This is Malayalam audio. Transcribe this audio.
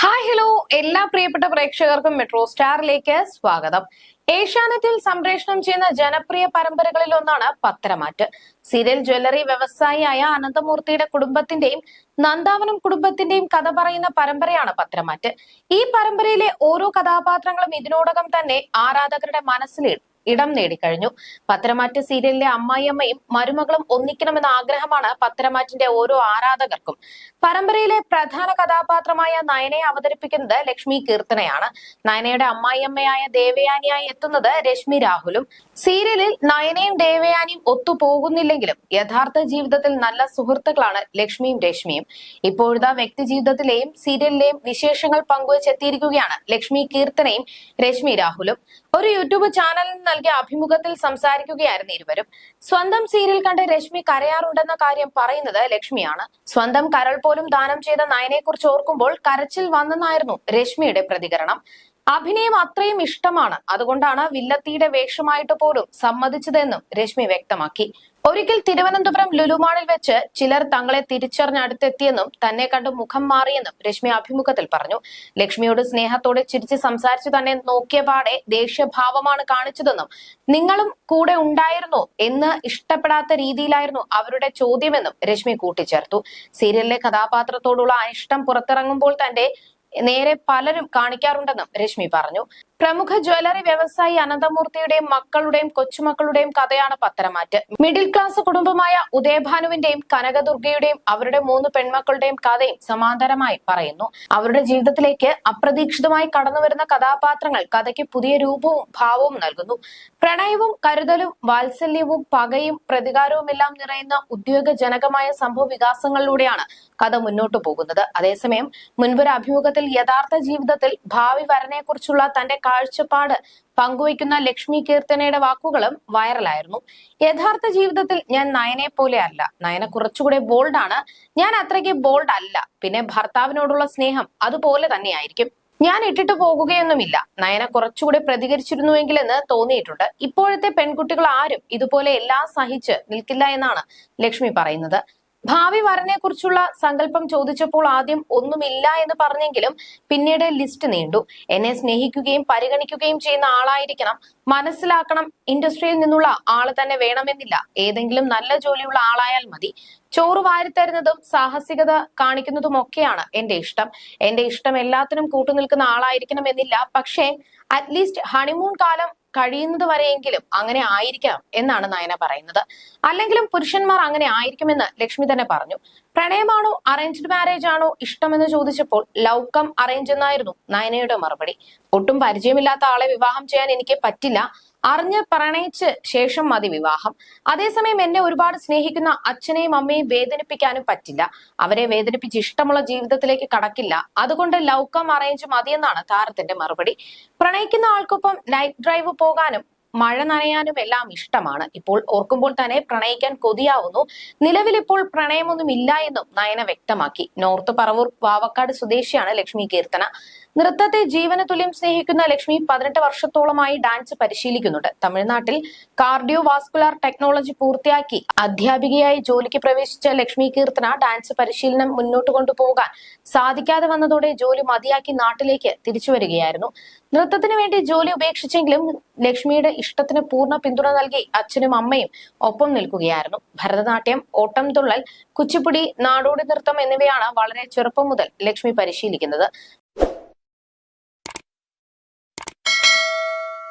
ഹായ് ഹലോ എല്ലാ പ്രിയപ്പെട്ട പ്രേക്ഷകർക്കും മെട്രോ സ്റ്റാറിലേക്ക് സ്വാഗതം. ഏഷ്യാനെറ്റിൽ സംപ്രേഷണം ചെയ്യുന്ന ജനപ്രിയ പരമ്പരകളിൽ ഒന്നാണ് പത്തരമാറ്റ് സീരിയൽ ജ്വല്ലറി വ്യവസായിയായ അനന്തമൂർത്തിയുടെ കുടുംബത്തിന്റെയും നന്ദാവനം കുടുംബത്തിന്റെയും കഥ പറയുന്ന പരമ്പരയാണ് പത്തരമാറ്റ് ഈ പരമ്പരയിലെ ഓരോ കഥാപാത്രങ്ങളും ഇതിനോടകം തന്നെ ആരാധകരുടെ മനസ്സിൽ ഇടം നേടിക്കഴിഞ്ഞു. പത്തരമാറ്റ് സീരിയലിലെ അമ്മായിയമ്മയും മരുമകളും ഒന്നിക്കണമെന്ന ആഗ്രഹമാണ് പത്തരമാറ്റിന്റെ ഓരോ ആരാധകർക്കും. പരമ്പരയിലെ പ്രധാന കഥാപാത്രമായ നയനയെ അവതരിപ്പിക്കുന്നത് ലക്ഷ്മി കീർത്തനയാണ്. നയനയുടെ അമ്മായിയമ്മയായ ദേവയാനിയായി എത്തുന്നത് രശ്മി രാഹുലും സീരിയലിൽ നയനയും ദേവയാനിയും ഒത്തുപോകുന്നില്ലെങ്കിലും യഥാർത്ഥ ജീവിതത്തിൽ നല്ല സുഹൃത്തുക്കളാണ് ലക്ഷ്മിയും രശ്മിയും ഇപ്പോഴത്തെ വ്യക്തി ജീവിതത്തിലെയും സീരിയലിലെയും വിശേഷങ്ങൾ പങ്കുവച്ചെത്തിയിരിക്കുകയാണ് ലക്ഷ്മി കീർത്തനയും രശ്മി രാഹുലും. ഒരു യൂട്യൂബ് ചാനലിൽ നൽകിയ അഭിമുഖത്തിൽ സംസാരിക്കുകയായിരുന്നു ഇരുവരും. സ്വന്തം സീരിയൽ കണ്ട് രശ്മി കരയാറുണ്ടെന്ന കാര്യം പറയുന്നത് ലക്ഷ്മിയാണ്. സ്വന്തം കരൾ പോലും ദാനം ചെയ്ത നയനെ കുറിച്ച് ഓർക്കുമ്പോൾ കരച്ചിൽ വന്നെന്നായിരുന്നു രശ്മിയുടെ പ്രതികരണം. അഭിനയം അത്രയും ഇഷ്ടമാണ്. അതുകൊണ്ടാണ് വില്ലത്തിയുടെ വേഷമായിട്ട് പോലും സമ്മതിച്ചതെന്നും രശ്മി വ്യക്തമാക്കി. ഒരിക്കൽ തിരുവനന്തപുരം ലുലുമാളിൽ വെച്ച് ചിലർ തങ്ങളെ തിരിച്ചറിഞ്ഞ് അടുത്തെത്തിയെന്നും തന്നെ കണ്ട് മുഖം മാറിയെന്നും രശ്മി അഭിമുഖത്തിൽ പറഞ്ഞു. ലക്ഷ്മിയോട് സ്നേഹത്തോടെ ചിരിച്ച് സംസാരിച്ചു തന്നെ നോക്കിയ പാടെ ദേഷ്യഭാവമാണ് കാണിച്ചതെന്നും നിങ്ങളും കൂടെ ഉണ്ടായിരുന്നോ എന്ന് ഇഷ്ടപ്പെടാത്ത രീതിയിലായിരുന്നു അവരുടെ ചോദ്യമെന്നും രശ്മി കൂട്ടിച്ചേർത്തു. സീരിയലിലെ കഥാപാത്രത്തോടുള്ള അനിഷ്ടം പുറത്തിറങ്ങുമ്പോൾ തന്റെ നേരെ പലരും കാണിക്കാറുണ്ടെന്നും രശ്മി പറഞ്ഞു. പ്രമുഖ ജ്വല്ലറി വ്യവസായി അനന്തമൂർത്തിയുടെയും മക്കളുടെയും കൊച്ചുമക്കളുടെയും കഥയാണ് പത്തരമാറ്റ്. മിഡിൽ ക്ലാസ് കുടുംബമായ ഉദയഭാനുവിന്റെയും കനകദുർഗയുടെയും അവരുടെ മൂന്ന് പെൺമക്കളുടെയും കഥയും സമാന്തരമായി പറയുന്നു. അവരുടെ ജീവിതത്തിലേക്ക് അപ്രതീക്ഷിതമായി കടന്നുവരുന്ന കഥാപാത്രങ്ങൾ കഥയ്ക്ക് പുതിയ രൂപവും ഭാവവും നൽകുന്നു. പ്രണയവും കരുതലും വാത്സല്യവും പകയും പ്രതികാരവും എല്ലാം നിറയുന്ന ഉദ്യോഗജനകമായ സംഭവ വികാസങ്ങളിലൂടെയാണ് കഥ മുന്നോട്ടു പോകുന്നത്. അതേസമയം മുൻപൊരു അഭിമുഖത്തിൽ യഥാർത്ഥ ജീവിതത്തിൽ ഭാവി വരനെക്കുറിച്ചുള്ള തന്റെ കാഴ്ചപ്പാട്. പങ്കുവയ്ക്കുന്ന ലക്ഷ്മി കീർത്തനയുടെ വാക്കുകളും വൈറലായിരുന്നു. യഥാർത്ഥ ജീവിതത്തിൽ ഞാൻ നയനെ പോലെ അല്ല. നയന കുറച്ചുകൂടെ ബോൾഡാണ് ഞാൻ അത്രയ്ക്ക് ബോൾഡ് അല്ല. പിന്നെ ഭർത്താവിനോടുള്ള സ്നേഹം അതുപോലെ തന്നെയായിരിക്കും. ഞാൻ ഇട്ടിട്ട് പോകുകയൊന്നുമില്ല. നയന കുറച്ചുകൂടി പ്രതികരിച്ചിരുന്നുവെങ്കിലെന്ന് തോന്നിയിട്ടുണ്ട്. ഇപ്പോഴത്തെ പെൺകുട്ടികൾ ആരും ഇതുപോലെ എല്ലാം സഹിച്ച് നിൽക്കില്ല എന്നാണ് ലക്ഷ്മി പറയുന്നത്. ഭാവി വരനെ കുറിച്ചുള്ള സങ്കല്പം ചോദിച്ചപ്പോൾ ആദ്യം ഒന്നുമില്ല എന്ന് പറഞ്ഞെങ്കിലും പിന്നീട് ലിസ്റ്റ് നീണ്ടു. എന്നെ സ്നേഹിക്കുകയും പരിഗണിക്കുകയും ചെയ്യുന്ന ആളായിരിക്കണം. മനസ്സിലാക്കണം ഇൻഡസ്ട്രിയിൽ നിന്നുള്ള ആൾ തന്നെ വേണമെന്നില്ല. ഏതെങ്കിലും നല്ല ജോലിയുള്ള ആളായാൽ മതി. ചോറ് വാരിത്തരുന്നതും സാഹസികത കാണിക്കുന്നതും ഒക്കെയാണ് എന്റെ ഇഷ്ടം. എന്റെ ഇഷ്ടം എല്ലാത്തിനും കൂട്ടുനിൽക്കുന്ന ആളായിരിക്കണം എന്നില്ല. പക്ഷേ അറ്റ്ലീസ്റ്റ് ഹണിമൂൺ കാലം കഴിയുന്നത് വരെയെങ്കിലും അങ്ങനെ ആയിരിക്കാം എന്നാണ് നയന പറയുന്നത്. അല്ലെങ്കിലും പുരുഷന്മാർ അങ്ങനെ ആയിരിക്കുമെന്ന് ലക്ഷ്മി തന്നെ പറഞ്ഞു. പ്രണയമാണോ അറേഞ്ച്ഡ് മാരേജ് ആണോ ഇഷ്ടമെന്ന് ചോദിച്ചപ്പോൾ ലവ് കം അറേഞ്ച് എന്നായിരുന്നു നയനയുടെ മറുപടി. ഒട്ടും പരിചയമില്ലാത്ത ആളെ വിവാഹം ചെയ്യാൻ എനിക്ക് പറ്റില്ല. അറിഞ്ഞ് പ്രണയിച്ച് ശേഷം മതി വിവാഹം. അതേസമയം എന്നെ ഒരുപാട് സ്നേഹിക്കുന്ന അച്ഛനെയും അമ്മയും വേദനിപ്പിക്കാനും പറ്റില്ല. അവരെ വേദനിപ്പിച്ച് ഇഷ്ടമുള്ള ജീവിതത്തിലേക്ക് കടക്കില്ല. അതുകൊണ്ട് ലൗക്കം അറേഞ്ച് മതിയെന്നാണ് താരത്തിന്റെ മറുപടി. പ്രണയിക്കുന്ന ആൾക്കൊപ്പം നൈറ്റ് ഡ്രൈവ് പോകാനും മഴ നനയാനും എല്ലാം ഇഷ്ടമാണ്. ഇപ്പോൾ ഓർക്കുമ്പോൾ തന്നെ പ്രണയിക്കാൻ കൊതിയാവുന്നു. നിലവിൽ ഇപ്പോൾ പ്രണയമൊന്നും ഇല്ല എന്നും നയന വ്യക്തമാക്കി. നോർത്ത് പറവൂർ വാവക്കാട് സ്വദേശിയാണ് ലക്ഷ്മി കീർത്തന. നൃത്തത്തെ ജീവന തുല്യം സ്നേഹിക്കുന്ന ലക്ഷ്മി പതിനെട്ട് വർഷത്തോളമായി ഡാൻസ് പരിശീലിക്കുന്നുണ്ട്. തമിഴ്നാട്ടിൽ കാർഡിയോ വാസ്കുലാർ ടെക്നോളജി പൂർത്തിയാക്കി. അധ്യാപികയായി ജോലിക്ക് പ്രവേശിച്ച ലക്ഷ്മി കീർത്തന ഡാൻസ് പരിശീലനം മുന്നോട്ട് കൊണ്ടുപോകാൻ സാധിക്കാതെ വന്നതോടെ ജോലി മതിയാക്കി നാട്ടിലേക്ക് തിരിച്ചു വരികയായിരുന്നു. നൃത്തത്തിന് വേണ്ടി ജോലി ഉപേക്ഷിച്ചെങ്കിലും ലക്ഷ്മിയുടെ ഇഷ്ടത്തിന് പൂർണ പിന്തുണ നൽകി അച്ഛനും അമ്മയും ഒപ്പം നിൽക്കുകയായിരുന്നു. ഭരതനാട്യം ഓട്ടം തുള്ളൽ കുച്ചിപ്പുടി നാടോടി നൃത്തം എന്നിവയാണ് വളരെ ചെറുപ്പം മുതൽ ലക്ഷ്മി പരിശീലിക്കുന്നത്.